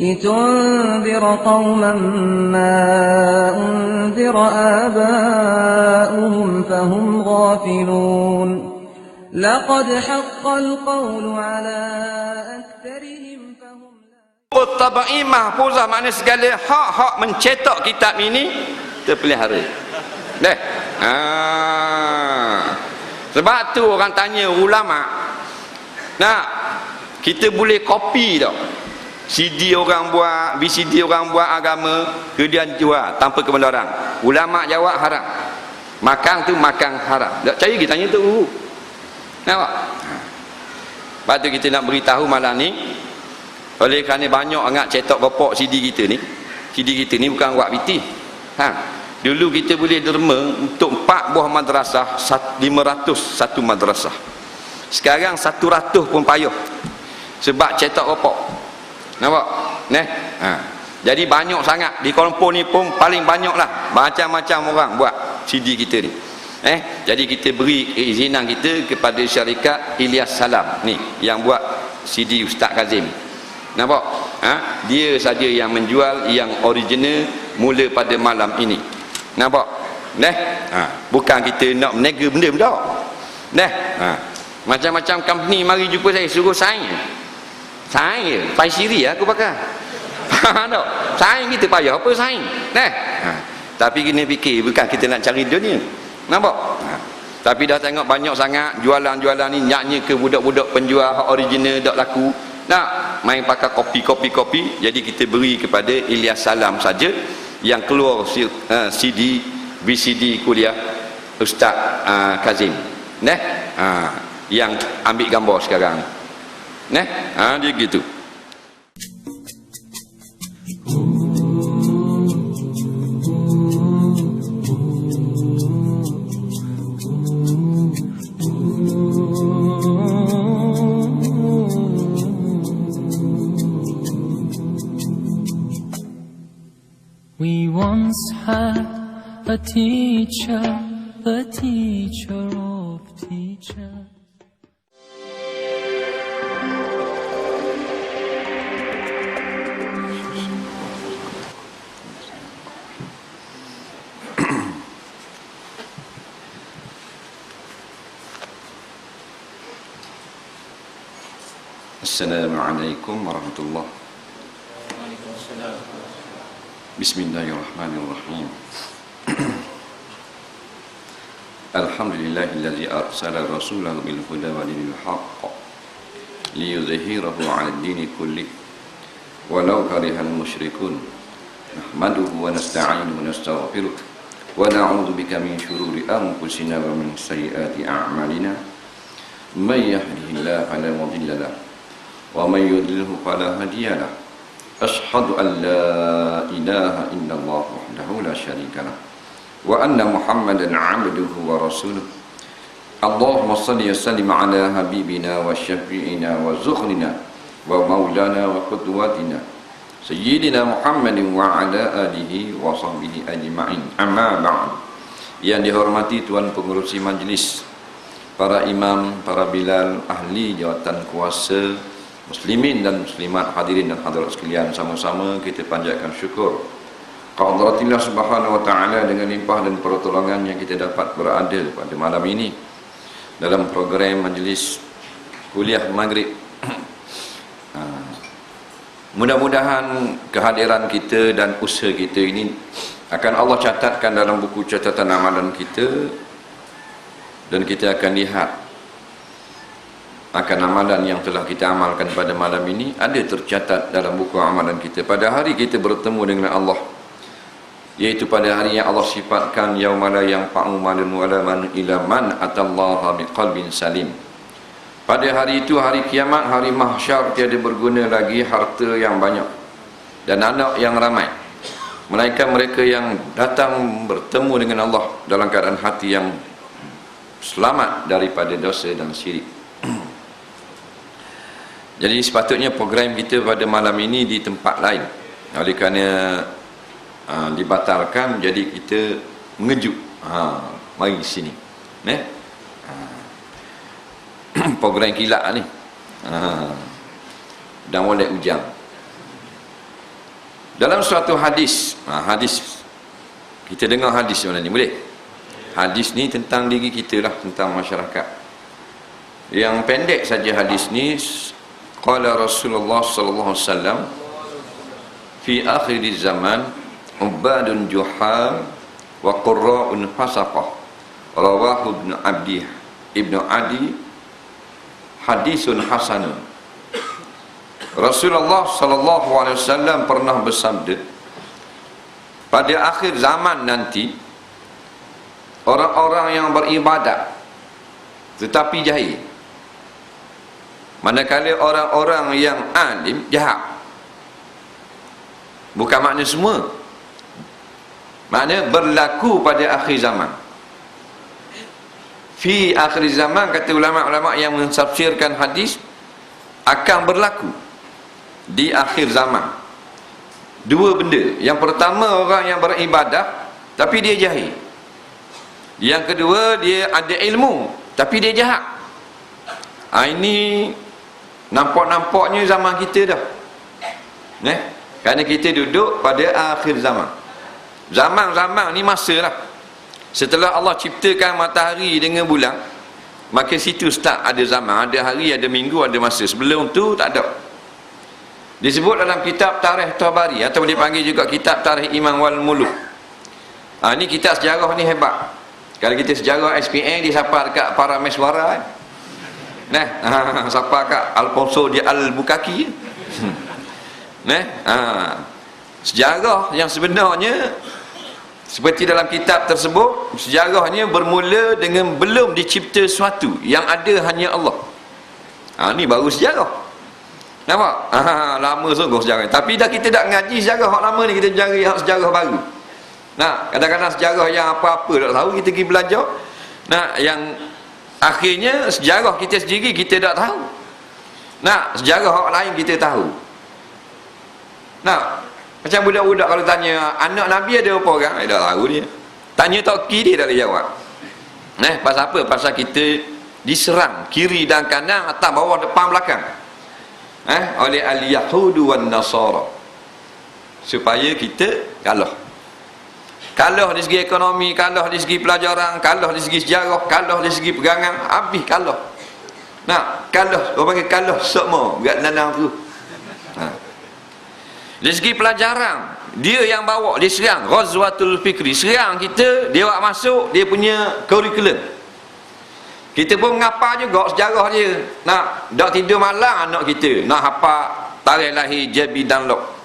لتنذر قوما ما أنذر آباؤهم فهم غافلون لقد حق القول على أكثرهم فهم لا Tabai mahfuzah makna segala hak-hak mencetak kitab ini terpelihara. Deh. Ha. Sebab tu orang tanya ulama. Nak kita boleh kopi tak? CD orang buat, VCD orang buat agama, kemudian jual tanpa kebenaran. Ulama jawab haram. Makan tu makan haram. Tak percaya kita tanya tu dulu. Nampak? Lepas tu kita nak beritahu malam ni oleh kerana banyak sangat cetak kopok CD kita ni CD kita ni bukan buat biti ha. dulu kita boleh derma untuk 4 buah madrasah 500 satu madrasah sekarang 100 pun payah sebab cetak kopok nampak? Neh? Ha. jadi banyak sangat. Di Kuala ni pun paling banyak lah macam-macam orang buat CD kita ni. Eh jadi kita beri izinan kita kepada syarikat Ilyas Salam ni yang buat CD Ustaz Kazim. Nampak? Ha? dia saja yang menjual yang original mula pada malam ini. Nampak? Neh? Ha. bukan kita nak menega benda benda neh? Ha. macam-macam company mari jumpa saya suruh sign sign pai siri aku pakai. Faham tak sign kita payah apa sign neh. Ha. tapi kena fikir bukan kita nak cari dunia. Nampak? Ha. tapi dah tengok banyak sangat jualan-jualan ni nyanyi ke budak-budak penjual original tak laku. Nak main pakai kopi kopi kopi jadi kita beri kepada Ilyas Salam saja yang keluar uh, CD VCD kuliah Ustaz uh, Kazim. Neh? Uh, yang ambil gambar sekarang neh uh, dia gitu We once had a teacher, the teacher of teachers. السلام عليكم ورحمة الله. بسم الله الرحمن الرحيم. الحمد لله الذي أرسل رسوله بالهدى ودين الحق ليظهره على الدين كله. ولو كره المشركون نحمده ونستعينه ونستغفره. ونعوذ بك من شرور أنفسنا ومن سيئات أعمالنا. من يهده الله فلا مضل له may yudlilhu fala hadiya lahu أشهد أن لا إله إلا الله وحده لا شريك له. وأن محمدا عبده ورسوله. اللهم صل وسلم على حبيبنا وشفيعنا وزخرنا ومولانا وقدوتنا سيدنا محمد وعلى آله وصحبه أجمعين. أما بعد. Yang dihormati Tuan Pengurusi Majlis para imam, para bilal, ahli jawatan kuasa muslimin dan muslimat hadirin dan hadirat sekalian sama-sama kita panjatkan syukur kehadratillah subhanahu wa ta'ala dengan limpah dan pertolongan yang kita dapat berada pada malam ini dalam program majlis kuliah maghrib ha. mudah-mudahan kehadiran kita dan usaha kita ini akan Allah catatkan dalam buku catatan amalan kita dan kita akan lihat akan amalan yang telah kita amalkan pada malam ini ada tercatat dalam buku amalan kita. Pada hari kita bertemu dengan Allah yaitu pada hari yang Allah sifatkan yaumala yang fa'u malun wala man ila man atallaha biqalbin salim. Pada hari itu hari kiamat hari mahsyar tiada berguna lagi harta yang banyak dan anak yang ramai. Melainkan mereka yang datang bertemu dengan Allah dalam keadaan hati yang selamat daripada dosa dan syirik jadi sepatutnya program kita pada malam ini di tempat lain. Oleh kerana uh, dibatalkan jadi kita mengejut. Ha, mari sini. Ne? Ha. program kilat ni. Ha. dan oleh ujang. Dalam suatu hadis ha, hadis. Kita dengar hadis mana ni boleh? Hadis ni tentang diri kita lah tentang masyarakat. Yang pendek saja hadis ni qala Rasulullah sallallahu alaihi wasallam fi akhir zaman ubadun juhal wa qurra'un fasaqah rawahu ibn abdi ibn adi hadisun hasanun. Rasulullah sallallahu alaihi wasallam pernah bersabda pada akhir zaman nanti orang-orang yang beribadat tetapi jahil manakala orang-orang yang alim jahat bukan makna semua. Makna berlaku pada akhir zaman. Fi akhir zaman kata ulama-ulama yang mensafsirkan hadis akan berlaku di akhir zaman. Dua benda. Yang pertama orang yang beribadah tapi dia jahil. Yang kedua dia ada ilmu tapi dia jahat ha, ini nampak-nampaknya zaman kita dah. Eh? kerana kita duduk pada akhir zaman. Zaman-zaman ni masa lah setelah Allah ciptakan matahari dengan bulan maka situ start ada zaman ada hari ada minggu ada masa. Sebelum tu tak ada. Disebut dalam kitab Tarikh Tabari atau dipanggil juga kitab Tarikh Imam Wal Muluk. Ha, ni kitab sejarah ni hebat. Kalau kita sejarah SPN dia siapa dekat para meswara kan nah ha, siapa kat Alfonso di Al-Bukaki nah ha, sejarah yang sebenarnya seperti dalam kitab tersebut sejarahnya bermula dengan belum dicipta sesuatu yang ada hanya Allah ha, ni baru sejarah Nampak? Ha, lama sungguh sejarah. Tapi dah kita dah ngaji sejarah hak lama ni kita cari hak sejarah baru. Nah, kadang-kadang sejarah yang apa-apa tak tahu kita pergi belajar. Nah, yang akhirnya sejarah kita sendiri kita tak tahu. Nah, sejarah hak lain kita tahu. Nah, macam budak-budak kalau tanya anak Nabi ada apa orang? Eh, tak tahu dia. Tanya toki dia tak boleh jawab. Nah, pasal apa? Pasal kita diserang kiri dan kanan atas bawah depan belakang eh, oleh al-yahudu wan nasara supaya kita kalah kalah dari segi ekonomi kalah dari segi pelajaran kalah dari segi sejarah kalah dari segi pegangan habis kalah. Nak kalah orang panggil kalah semua berat nanang tu. Ha. dari segi pelajaran dia yang bawa dia serang Ghazwatul Fikri. Serang kita dia buat masuk dia punya kurikulum kita pun mengapa juga sejarah dia. Nak tak tidur malam anak kita. Nak hafal tarikh lahir Jabi dan Lok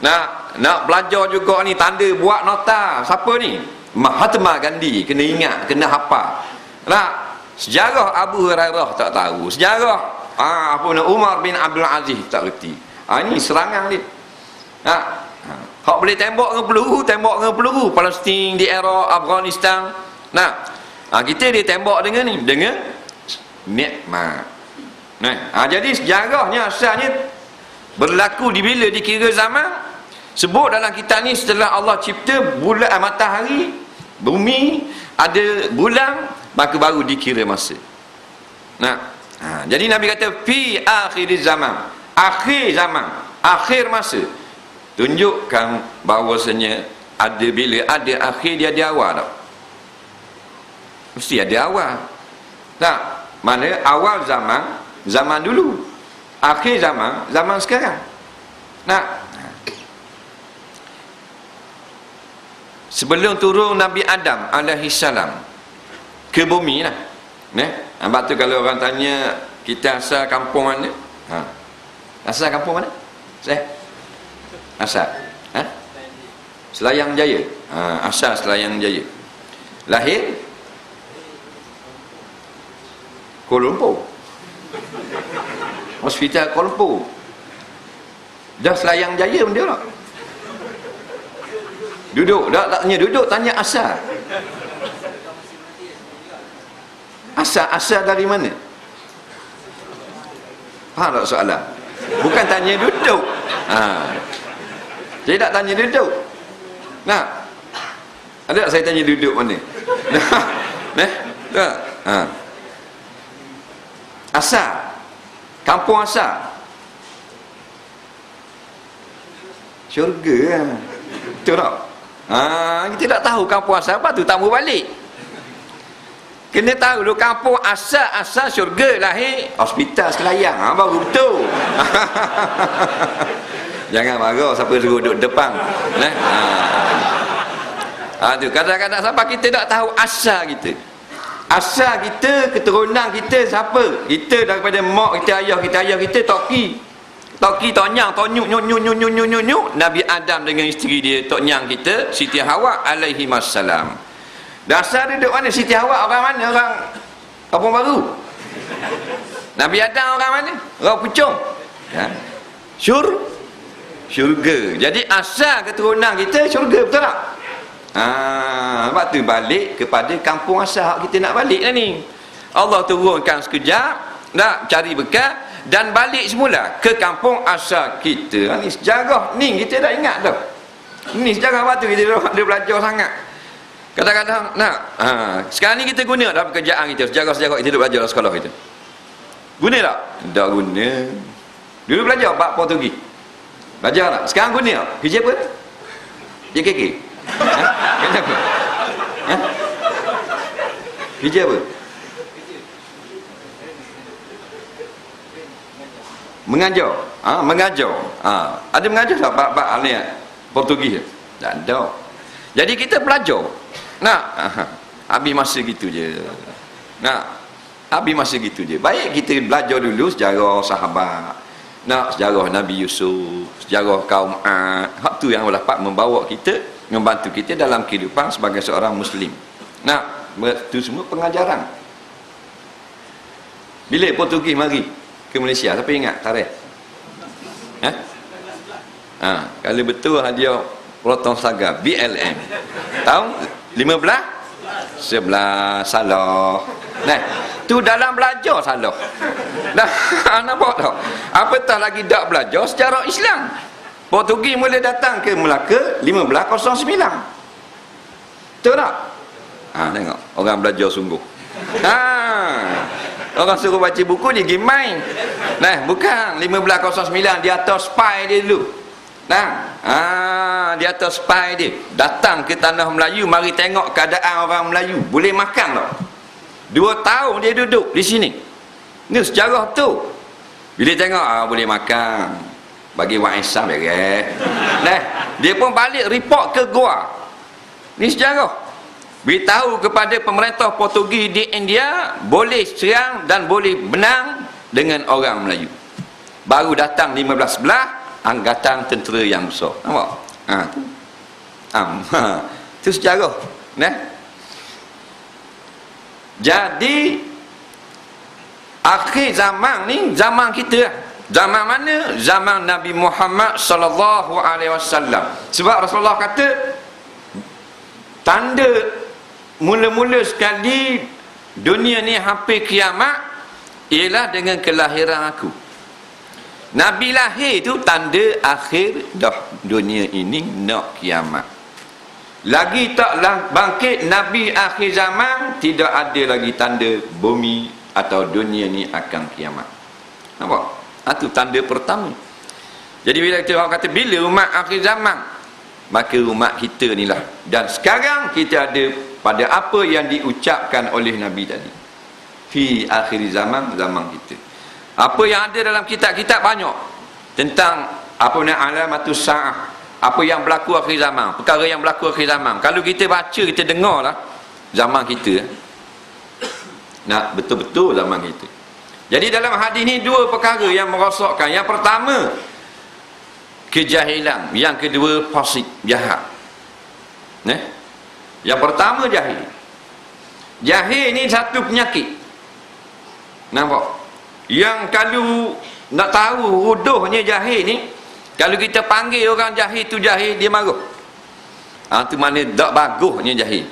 nak nak belajar juga ni tanda buat nota. Siapa ni? Mahatma Gandhi kena ingat kena hafal. Nak sejarah Abu Hurairah tak tahu. Sejarah ah, apa nak Umar bin Abdul Aziz tak reti. Ah, ini serangan dia. Nak Hak boleh tembak dengan peluru, tembak dengan peluru. Palestin di era Afghanistan. Nah, ha, kita dia tembak dengan ni dengan nikmat. Nah ha, jadi sejarahnya asalnya berlaku di bila? Dikira zaman sebut dalam kitab ni setelah Allah cipta bulan matahari bumi ada bulan maka baru dikira masa. Nah. Ha, jadi Nabi kata fi akhir zaman. Akhir zaman. Akhir masa. Tunjukkan bahawasanya ada bila ada akhir dia ada awal tak mesti ada awal. Tak mana awal zaman zaman dulu. Akhir zaman zaman sekarang. Nak sebelum turun Nabi Adam alaihi salam ke bumi lah ne? Sebab tu kalau orang tanya kita asal kampung mana? Ha. Asal kampung mana? Saya asal. Ha? Selayang Jaya. Ha asal Selayang Jaya. Lahir? Kuala Lumpur. Hospital Kuala Lumpur. Dah selayang jaya pun dia lah Duduk, tak, tak tanya duduk, tanya asal. Asal-asal dari mana? Faham tak soalan? Bukan tanya duduk. Ha. Saya tak tanya duduk. Nah. Ada tak saya tanya duduk mana? Nah. Eh? Tak. Ha. Asal. Kampung asal. Syurga lah. Betul tak? Ha, kita tak tahu kampung asal apa tu tak mau balik. Kena tahu dulu kampung asal-asal syurga lahir hospital sekelayang. Ha, baru betul. Jangan marah siapa suruh duduk depan. Nah. Ha. ha tu kadang-kadang siapa kita tak tahu asal kita. Asal kita, keturunan kita siapa? Kita daripada mak kita, ayah kita, ayah kita toki. Toki tonyang, tonyuk, nyuk, nyuk, nyuk, nyuk, nyuk, nyuk, Nabi Adam dengan isteri dia, tok nyang kita, Siti Hawa alaihi wassalam. Dasar duduk mana? Siti Hawa orang mana? Orang Kampung Baru? Nabi Adam orang mana? Orang Pucung? Ya. Syur? Syurga. Jadi asal keturunan kita syurga, betul tak? Ha, sebab tu balik kepada kampung asal kita nak balik lah ni. Allah turunkan sekejap, nak cari bekal, dan balik semula ke kampung asal kita. Ha, ni sejarah ni kita dah ingat dah. Ni sejarah waktu kita dah, belajar sangat. Kadang-kadang nak ha, sekarang ni kita guna dalam pekerjaan kita, sejarah-sejarah kita dah belajar dalam sekolah kita. Guna tak? Tak guna. Dulu belajar bab Portugi. Belajar tak? Sekarang guna tak? Kerja apa? JKK. Ha? Kerja apa? Ha? Kerja apa? Mengajar. Ha, mengajar. Ha, ada mengajar tak bab-bab ahli Portugis? Tak ada. Jadi kita belajar. Nak? Ha, habis masa gitu je. Nak? Habis masa gitu je. Baik kita belajar dulu sejarah sahabat. Nak sejarah Nabi Yusuf sejarah kaum Ad. Hak tu yang dapat membawa kita membantu kita dalam kehidupan sebagai seorang Muslim. Nak? Itu semua pengajaran. Bila Portugis mari ke Malaysia? Siapa ingat? Tarikh. Ha? ha kalau betul hadiah Proton Saga. BLM tahun 15 11 salah nah tu dalam belajar salah dah nampak tak apatah lagi tak belajar? Secara Islam. Portugi mula datang ke Melaka 1509 betul tak? Ha tengok. Orang belajar sungguh. Ha Orang suruh baca buku dia pergi main. Nah, bukan 1509 di atas spy dia dulu. Nah, ah di atas spy dia datang ke tanah Melayu mari tengok keadaan orang Melayu. Boleh makan tak? Dua tahun dia duduk di sini. Ini sejarah tu. Bila tengok ah boleh makan. Bagi Wak Isam beres. Nah, dia pun balik report ke gua. Ini sejarah beritahu kepada pemerintah Portugis di India boleh serang dan boleh menang dengan orang Melayu. Baru datang 15 belah angkatan tentera yang besar. Nampak? Ha. Tu um, ha. Tu sejarah nah jadi akhir zaman ni zaman kita zaman mana? Zaman Nabi Muhammad sallallahu alaihi wasallam. Sebab Rasulullah kata tanda mula-mula sekali dunia ni hampir kiamat ialah dengan kelahiran aku. Nabi lahir tu tanda akhir dah dunia ini nak kiamat. Lagi taklah bangkit Nabi akhir zaman tidak ada lagi tanda bumi atau dunia ni akan kiamat. Nampak? itu tanda pertama. Jadi bila kita orang kata bila umat akhir zaman? Maka umat kita ni lah. Dan sekarang kita ada pada apa yang diucapkan oleh Nabi tadi. Fi akhir zaman zaman kita. Apa yang ada dalam kitab-kitab banyak tentang apa nama alamatus sa'ah apa yang berlaku akhir zaman perkara yang berlaku akhir zaman. Kalau kita baca kita dengar lah zaman kita nak betul-betul zaman kita. Jadi dalam hadis ni dua perkara yang merosakkan. Yang pertama kejahilan. Yang kedua fasik jahat. Eh? Yang pertama jahil. Jahil ni satu penyakit. Nampak? Yang kalau nak tahu ruduhnya jahil ni, kalau kita panggil orang jahil tu jahil, dia marah. ha, tu mana tak bagusnya jahil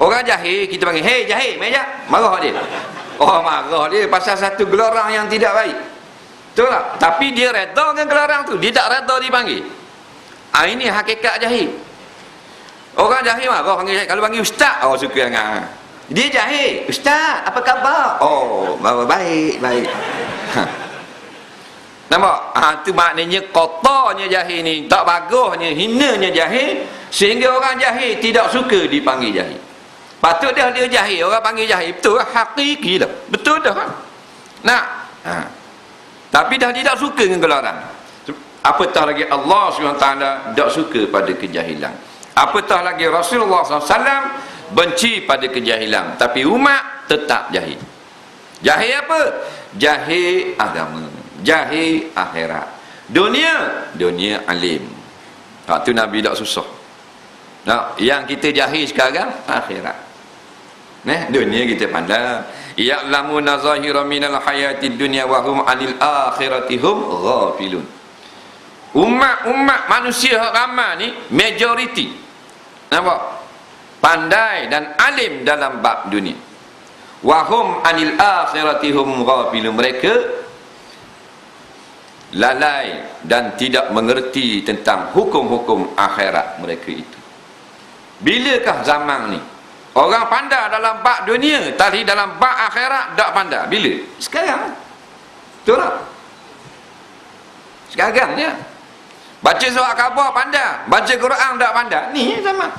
orang jahil kita panggil hei jahil meja marah dia oh marah dia pasal satu gelarang yang tidak baik betul tak tapi dia reda dengan gelarang tu dia tak reda dipanggil ha, ini hakikat jahil orang jahil marah panggil jahil kalau panggil ustaz oh suka dengan dia jahil ustaz apa khabar oh baik baik ha. Nampak? Ha, tu maknanya kotornya jahil ni. Tak bagusnya, hinanya jahil. Sehingga orang jahil tidak suka dipanggil jahil. Patut dah dia jahil. Orang panggil jahil. Betul lah. Hakiki dah. Betul dah. Nak? Ha. Tapi dah tidak suka dengan gelaran. Apatah lagi Allah SWT tak suka pada kejahilan. Apatah lagi Rasulullah SAW benci pada kejahilan. Tapi umat tetap jahil. Jahil apa? Jahil agama. Jahil akhirat. Dunia dunia alim. Waktu Nabi tak susah. Nah, yang kita jahil sekarang akhirat. Nah, dunia kita pandang. Ya'lamuna zahira minal hayati dunia wa hum anil akhirati hum ghafilun. Umat-umat manusia ramai ni majoriti nampak? Pandai dan alim dalam bab dunia. Wahum anil akhirati hum ghafilun mereka lalai dan tidak mengerti tentang hukum-hukum akhirat mereka itu. Bilakah zaman ni? Orang pandai dalam bak dunia tapi dalam bak akhirat tak pandai. Bila? Sekarang. Betul tak? Sekarang ya baca surat khabar pandai. Baca Quran tak pandai. Ni zaman